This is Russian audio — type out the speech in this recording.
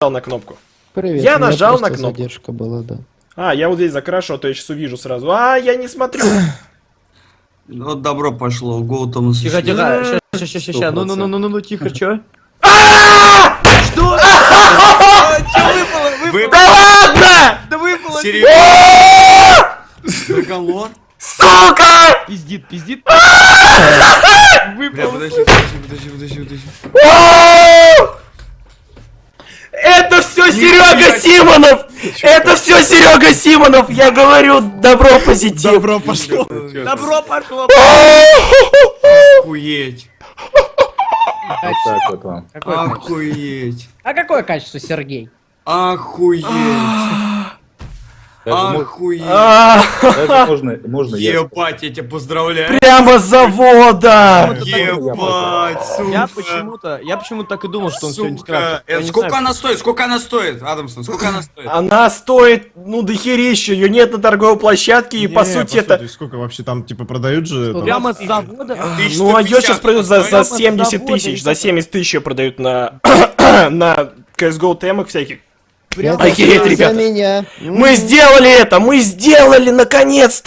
нажал на кнопку. Привет. Я нажал на кнопку. задержка была, да. А, я вот здесь закрашу, а то я сейчас увижу сразу. А, я не смотрю. Вот добро пошло, Гоутом Тихо, тихо, ща, ща, ща, ща, ну, ну, ну, ну, ну, ну, тихо, чё? Что? Чё выпало? Да ладно! Да выпало! Драколор? Сука! Пиздит, пиздит. Бля, Выпало. подожди, подожди, подожди, подожди, подожди. Все Серега Симонов! Это все Серега Симонов! Я говорю, добро позитив! Добро пошло. Добро пошло. Охуеть. Вот так вот вам. Какое качество? Охуеть. А какое качество, Сергей? Охуеть. Даже, Охуеть. А, даже можно, можно я. Ебать, я тебя поздравляю. Прямо с завода! Ебать, сука. Я почему-то, я почему-то так и думал, что он сегодня Сука. Я Это не сколько знаю. она стоит? Сколько она стоит, Адамсон? Сколько она стоит? Она стоит, ну, дохерища, ее нет на торговой площадке, и Не, по сути это... Сколько вообще там, типа, продают же? там? Прямо с завода? Ну, а ее сейчас 1150 продают за, за Прямо с 70 завода тысяч, за 70 тысяч её продают на, на CSGO темах всяких. Это Охереть, ребята. За меня. Мы сделали это, мы сделали наконец-то